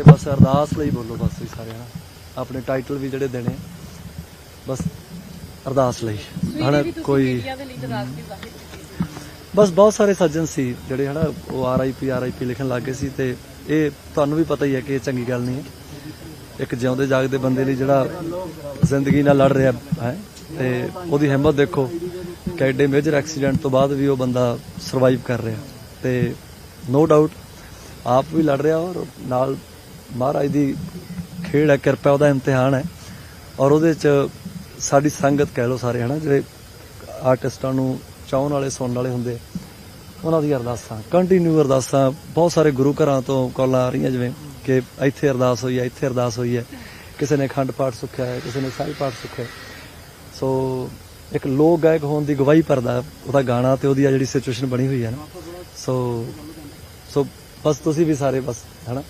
ਕੇ ਬਸ ਅਰਦਾਸ ਲਈ ਬੋਲੋ ਬਸ ਤੁਸੀਂ ਸਾਰੇ ਹਨਾ ਆਪਣੇ ਟਾਈਟਲ ਵੀ ਜਿਹੜੇ ਦੇਣੇ ਬਸ ਅਰਦਾਸ ਲਈ। ਹਨਾ ਕੋਈ ਬਸ ਬਹੁਤ ਸਾਰੇ ਸੱਜਣ ਸੀ ਜਿਹੜੇ ਹਨਾ ਉਹ ਆਰਆਈਪੀ ਆਰਆਈਪੀ ਲਿਖਣ ਲੱਗੇ ਸੀ ਤੇ ਇਹ ਤੁਹਾਨੂੰ ਵੀ ਪਤਾ ਹੀ ਹੈ ਕਿ ਇਹ ਚੰਗੀ ਗੱਲ ਨਹੀਂ ਹੈ। ਇੱਕ ਜਿਉਂਦੇ ਜਾਗਦੇ ਬੰਦੇ ਲਈ ਜਿਹੜਾ ਜ਼ਿੰਦਗੀ ਨਾਲ ਲੜ ਰਿਹਾ ਹੈ ਤੇ ਉਹਦੀ ਹਿੰਮਤ ਦੇਖੋ ਕਿ ਐਡੇ ਮੇਜਰ ਐਕਸੀਡੈਂਟ ਤੋਂ ਬਾਅਦ ਵੀ ਉਹ ਬੰਦਾ ਸਰਵਾਈਵ ਕਰ ਰਿਹਾ। ਤੇ ਨੋ ਡਾਊਟ ਆਪ ਵੀ ਲੜ ਰਿਹਾ ਔਰ ਨਾਲ ਮਹਾਰਾਜ ਦੀ ਖੇਡ ਹੈ, ਕਿਰਪਾ ਉਹਦਾ ਇਮਤਿਹਾਨ ਹੈ। ਔਰ ਉਹਦੇ ਚ ਸਾਡੀ ਸੰਗਤ ਕਹਿ ਲਓ ਸਾਰੇ, ਹਨਾ, ਜਿਹੜੇ ਆਰਟਿਸਟਾਂ ਨੂੰ ਚਾਹਣ ਵਾਲੇ, ਸੁਣਨ ਵਾਲੇ ਹੁੰਦੇ ਉਹਨਾਂ ਦੀ ਅਰਦਾਸਾਂ ਕੰਟੀਨਿਊ ਅਰਦਾਸਾਂ, ਬਹੁਤ ਸਾਰੇ ਗੁਰੂ ਘਰਾਂ ਤੋਂ ਕਾਲਾਂ ਆ ਰਹੀਆਂ, ਜਿਵੇਂ ਕਿ ਇੱਥੇ ਅਰਦਾਸ ਹੋਈ ਹੈ, ਇੱਥੇ ਅਰਦਾਸ ਹੋਈ ਹੈ। ਕਿਸੇ ਨੇ ਖੰਡ ਪਾਠ ਸੁਖਿਆ ਹੈ, ਕਿਸੇ ਨੇ ਸਾਈ ਪਾਠ ਸੁਖਿਆ ਸੋ ਇੱਕ ਲੋਕ ਗਾਇਕ ਹੋਣ ਦੀ ਗਵਾਹੀ ਭਰਦਾ ਉਹਦਾ ਗਾਣਾ ਤੇ ਉਹਦੀ ਆ ਜਿਹੜੀ ਸਿਚੁਏਸ਼ਨ ਬਣੀ ਹੋਈ ਹੈ ਨਾ। ਸੋ ਸੋ ਬਸ ਤੁਸੀਂ ਵੀ ਸਾਰੇ ਬਸ, ਹਨਾ।